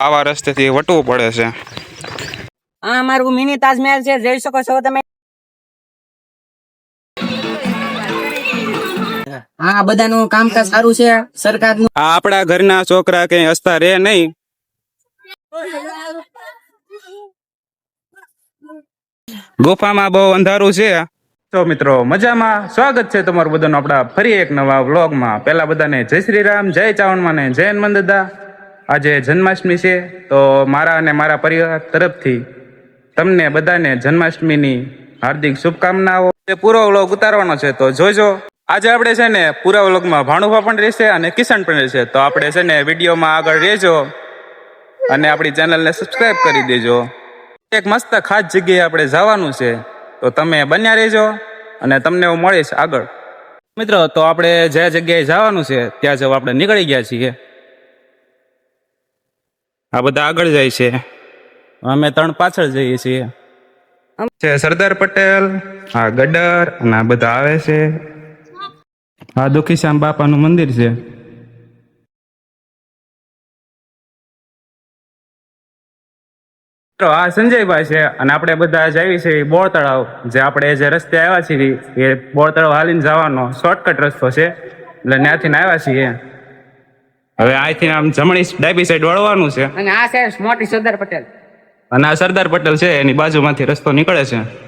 આવા રસ્તેથી વટવું પડે છે. આ અમારું મિની તાજમહેલ છે જોઈ શકો છો તમે. આ બધાનું કામકાજ સારું છે સરકારનું. આ આપણા ઘરના છોકરા કઈ હસતા રે નહીં. ગુફામાં બહુ અંધારું છે. તો મિત્રો મજામાં? સ્વાગત છે તમારું બધાનું આપણા ફરી એક નવા વ્લોગમાં. પહેલા બધાને જય શ્રી રામ જય ચાવણમાં ને જય હનુમાન દાદા આજે જન્માષ્ટમી છે, તો મારા અને મારા પરિવાર તરફથી તમને બધાને જન્માષ્ટમીની હાર્દિક શુભકામનાઓ. પૂરો વ્લોગ ઉતારવાનો છે, તો જોજો. આજે આપણે છે ને પૂરા વ્લોગમાં ભાણુભા પણ રહેશે અને કિશન પણ રહેશે. તો આપણે છે ને વિડીયોમાં આગળ રહેજો અને આપણી ચેનલને સબસ્ક્રાઇબ કરી દેજો. એક મસ્ત ખાસ જગ્યાએ આપણે જવાનું છે, તો તમે બન્યા રહેજો અને તમને હું મળીશ આગળ. મિત્રો, તો આપણે જે જગ્યાએ જવાનું છે, ત્યાં જવા આપણે નીકળી ગયા છીએ. આ બધા આગળ જાય છે. અમે ત્રણ પાછળ જઈએ છીએ. છે સરદાર પટેલ આ ગડર અને આ બધા આવે છે. આ દુખીશ્યામ બાપાનું મંદિર છે. તો આ સંજયભાઈ છે અને આપણે બધા જઈએ છીએ બોર બોળ તળાવ. જે આપણે જે રસ્તે આવ્યા છીએ એ બોળ તળાવ હાલીને જવાનો શોર્ટકટ રસ્તો છે. એટલે ત્યાંથી આવ્યા છીએ. હવે અહીંથી આમ જમણી ડાબી સાઈડ વળવાનું છે. અને આ છે મોટી સરદાર પટેલ. અને આ સરદાર પટેલ છે એની બાજુમાંથી રસ્તો નીકળે છે.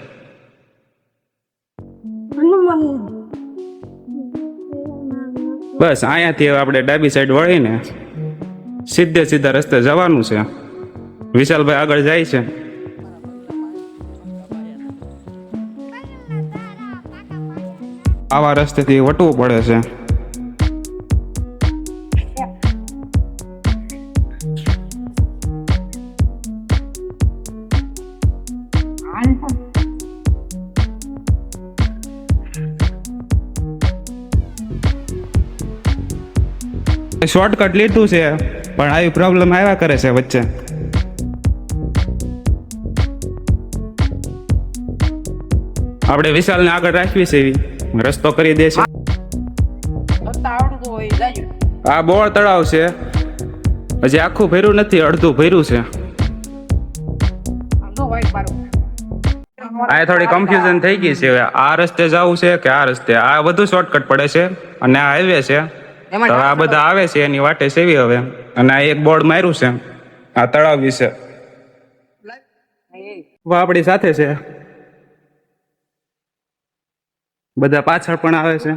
બસ અહીંયાથી આપણે ડાબી સાઈડ વળીને સીધે સીધા રસ્તે જવાનું છે. વિશાલભાઈ આગળ જાય છે. આવા રસ્તેથી વટવું પડે છે. શોર્ટકટ લીધું છે, પણ આવી પ્રોબ્લેમ આવ્યા કરે છે વચ્ચે. આપણે વિશાલને આગળ રાખવી છે એવી. રસ્તો કરી દે છે. આ બોળ તળાવ છે. હજી આખું ભર્યું નથી, અડધું ભર્યું છે. આ થોડી કન્ફ્યુઝન થઈ ગઈ છે. આ રસ્તે જવું છે કે આ રસ્તે? આ વધુ શોર્ટકટ પડે છે અને આ હાઈવે છે. આ બધા આવે છે એની વાટે સેવી હવે. અને આ એક બોર્ડ માર્યું છે આ તળાવ વિશે. વા આપણી સાથે છે. બધા પાછળ પણ આવે છે.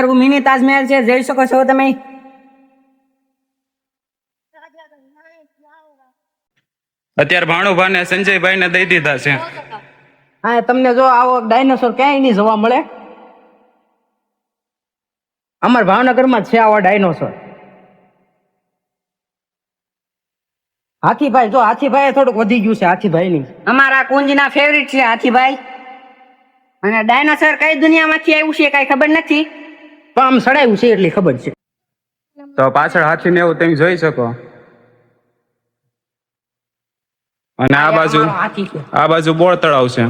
અમારું મિની તાજમહેલ છે જોઈ શકો છો તમે. અત્યારે ભાણુભા ને સંજયભાઈ ને દઈ દીધા છે. હા તમને જો આવો ડાયનોસોર ક્યાંય નહીં જોવા મળે. અમાર ભાવનગરમાં છે આવો ડાયનોસોર. હાથીભાઈ જો હાથીભાઈ થોડુંક વધી ગયું છે હાથીભાઈ ની અમારા કુંજના ફેવરિટ છે હાથીભાઈ. અને ડાયનોસર કઈ દુનિયામાંથી આવ્યું છે કઈ ખબર નથી. તો આમ સડાયું છે એટલી ખબર છે. તો પાછળ હાથી ને એવું તમે જોઈ શકો. અને આ બાજુ આ બાજુ બોળ તળાવ છે.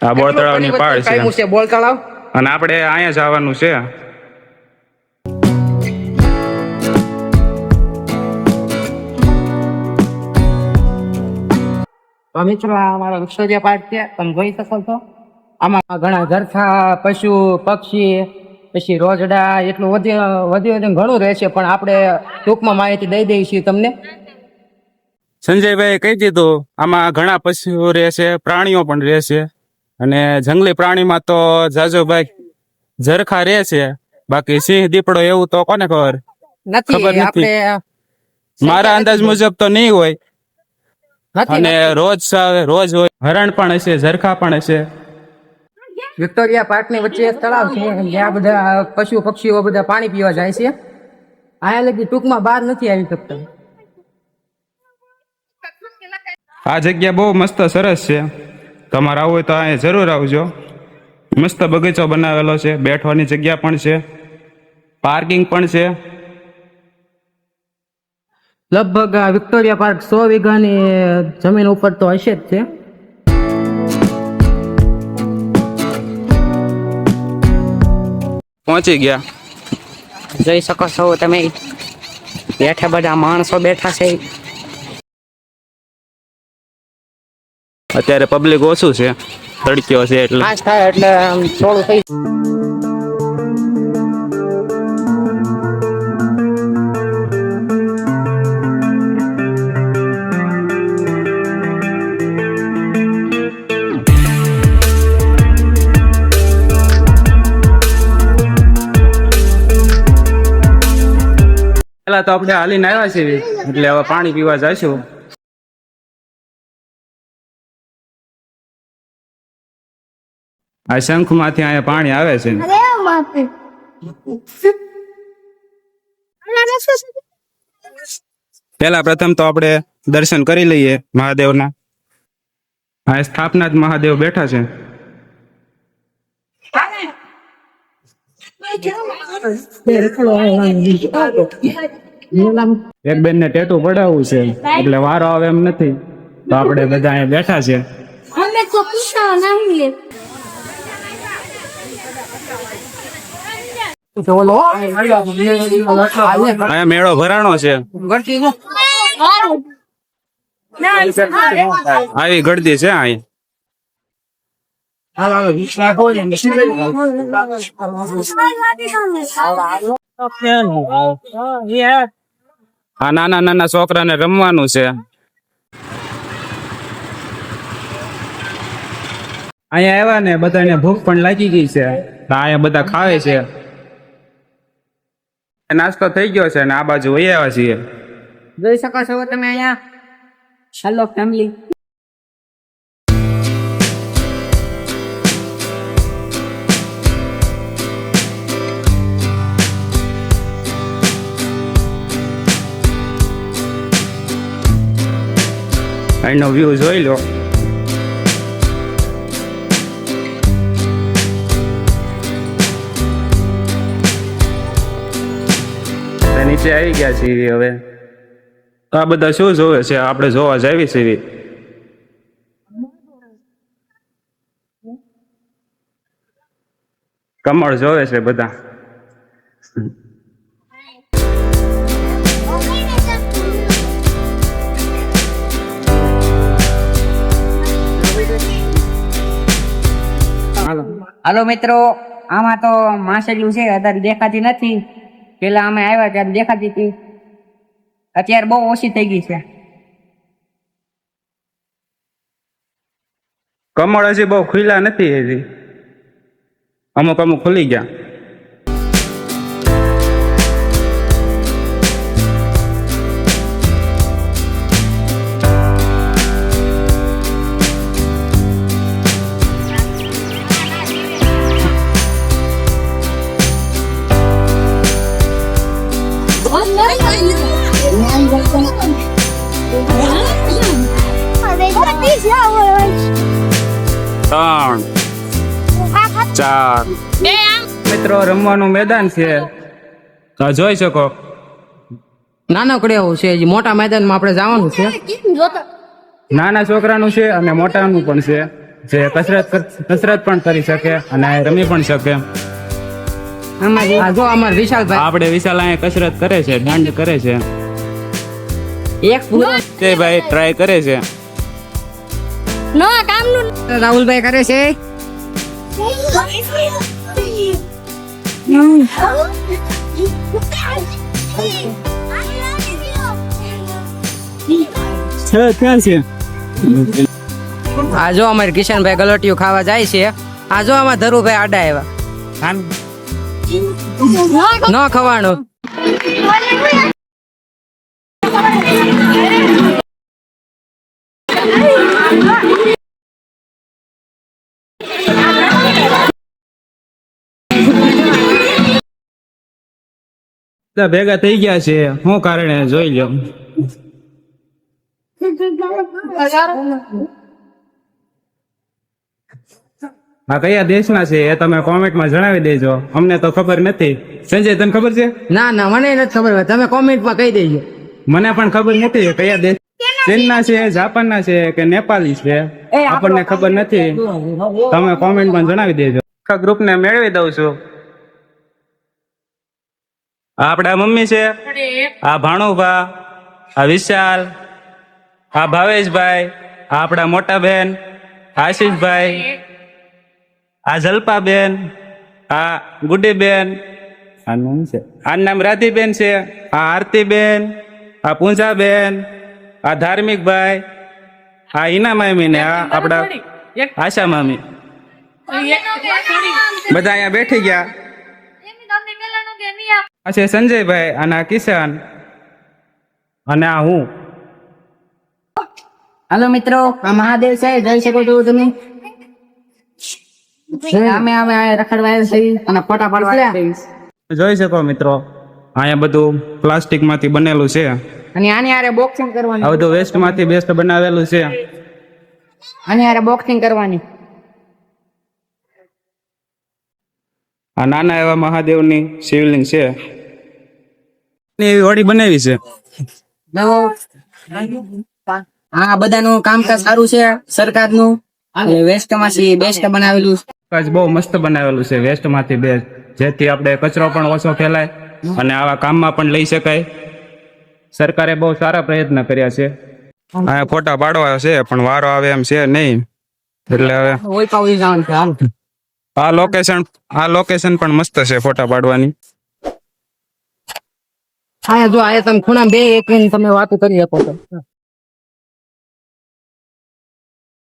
આ બોળ તળાવની પાળ છે. બોળ તળાવ? અને આપણે અહીંયા જવાનું છે. મિત્રો આ અમારો વિક્ટોરિયા પાર્ક છે. તમે જોઈ શકો છો. આમાં ઘણા ઘરખા પશુ પક્ષી પછી રોજડા એટલું વધી વધી ઘણું રહેશે પણ આપણે ટૂંકમાં માહિતી દઈ દઈએ છીએ તમને. સંજયભાઈ કહી દીધું આમાં ઘણા પશુઓ રહેશે પ્રાણીઓ પણ રહેશે અને જંગલી પ્રાણીમાં તો જાજુભાઈ ઝરખા રહેશે બાકી સિંહ દીપડો એવું તો કોને ખબર? ખબર નથી. મારા અંદાજ મુજબ તો નહીં હોય. અને રોજ રોજ હોય. હરણ પણ હશે ઝરખા પણ હશે. વિક્ટોરિયા પાર્કની વચ્ચે એક તળાવ છે જ્યાં બધા પશુ પક્ષીઓ બધા પાણી પીવા જાય છે. આયા લગી ટૂંકમાં બહાર નથી આવી શકતા. આ જગ્યા બહુ મસ્ત સરસ છે. તમારે આવું હોય તો અહીંયા જરૂર આવજો. મસ્ત બગીચો બનાવેલો છે બેઠવાની જગ્યા પણ છે પાર્કિંગ પણ છે. લગભગ વિક્ટોરિયા પાર્ક સો વીઘાની જમીન ઉપર તો હશે જ છે. પહોંચી ગયા. જોઈ શકો છો તમે. બેઠા બધા માણસો બેઠા છે. અત્યારે પબ્લિક ઓછું છે. તડક્યો છે એટલે. થાય એટલે આમ થોડું થઈ પેલા તો આપણે હાલીને આવ્યા છીએ. એટલે હવે પાણી પીવા જઈશું આ શંખમાંથી અહીંયા પાણી આવે છે. પેલા પ્રથમ તો આપણે દર્શન કરી લઈએ મહાદેવના. આ સ્થાપના જ મહાદેવ બેઠા છે. એક બેન ને ટેટુ પડાવવું છે એટલે વારો આવે એમ નથી. તો આપણે બધા અહીંયા બેઠા છે. અહીંયા મેળો ભરાણો છે. આવી ગળદી છે અહીં. આ નાના નાના છોકરાને રમવાનું છે. અહીંયા આવ્યા ને બધાને ભૂખ પણ લાગી ગઈ છે. અહીંયા બધા ખાવે છે. નાસ્તો થઈ ગયો છે ને આ બાજુ વહી આવ્યા છીએ. જોઈ શકો છો તમે અહીંયા. હેલો ફેમિલી અહીંનો વ્યૂ જોઈ લો નીચે આવી ગયા છીએ હવે. આ બધા શું જોવે છે? આપણે જોવા જાવી છીએ. કમળ જોવે છે બધા. હાલો મિત્રો, આમાં તો માસેલું છે, અત્યારે દેખાતી નથી. પેલા અમે આવ્યા ત્યારે દેખાતી હતી. અત્યારે બહુ ઓછી થઈ ગઈ છે. કમળ હજી બહુ ખુલ્લા નથી હજી. અમુક અમુક ખુલી ગયા. ચાર. મિત્રો રમવાનું મેદાન છે. જોઈ શકો. નાનકડે એવું છે મોટા મેદાનમાં આપણે જવાનું છે. નાના છોકરાનું છે અને મોટાનું પણ છે. જે કસરત કસરત પણ કરી શકે અને રમી પણ શકે. આ જો અમાર વિશાલભાઈ. આપણે વિશાલ અહીંયા કસરત કરે છે દંડ કરે છે. એક પૂરો. તે ભાઈ ટ્રાય કરે છે. No, કામનું રાહુલભાઈ કરે છે. ક્યાં છે. આ જો અમારે કિશનભાઈ ગલોટિયું ખાવા જાય છે. આ જો અમાર ધરુભાઈ આડા આવ્યા. ન ખવાનું. ભેગા થઈ ગયા છે. શું કારણે? જોઈ લો આ કયા દેશના છે એ તમે કોમેન્ટમાં જણાવી દેજો. અમને તો ખબર નથી. સંજય તને ખબર છે? ના ના મને નથી ખબર. તમે કોમેન્ટમાં કહી દેજો. મને પણ ખબર નથી કયા દેશ ચીનના છે જાપાનના છે કે નેપાળી છે? આપણને ખબર નથી. તમે કોમેન્ટમાં જણાવી દેજો. આખા ગ્રુપને મેળવી દઉં છું. આ આપણા મમ્મી છે? આ ભાણુભા આ વિશાલ આ ભાવેશભાઈ આ આપણા મોટા બેન આશીષભાઈ આ જલ્પાબેન આ ગુડીબેન આનું છે. આ નામ રાધીબેન છે આ આરતીબેન આ પૂંજાબેન આ ધાર્મિકભાઈ આ ઈના મામી ને આ આપણા આશા મામી. બધા અહીંયા બેઠી ગયા. આ છે સંજયભાઈ અને આ કિશન અને આ હું. હાલો મિત્રો આ મહાદેવ છે જઈ શકો છો તમે. અમે અમે આ રખડવા આવ્યા અને ફોટા પાડવા જોઈ શકો મિત્રો અહીંયા બધું પ્લાસ્ટિકમાંથી બનેલું છે. અને આની હારે બોક્સિંગ કરવાની. આ બધું વેસ્ટમાંથી બેસ્ટ બનાવેલું છે. આની હારે બોક્સિંગ કરવાની. આ નાના એવા મહાદેવની શિવલિંગ છે. એવી હોડી બનાવી છે. હા બધાનું કામકાજ સારું છે સરકારનું. અને વેસ્ટમાંથી બેસ્ટ બનાવેલું કાજ બહુ મસ્ત બનાવેલું છે. વેસ્ટમાંથી બેસ્ટ જેથી આપણે કચરો પણ ઓછો ફેલાય અને આવા કામમાં પણ લઈ શકાય. સરકારે બહુ સારા પ્રયત્ન કર્યા છે. આ ફોટા પાડવા છે પણ વારો આવે એમ છે નહીં. એટલે હવે આ લોકેશન આ લોકેશન પણ મસ્ત છે ફોટા પાડવાની. હા, જો આયા તમે ખૂણા બે એક તમે વાતો કરી શકો છો.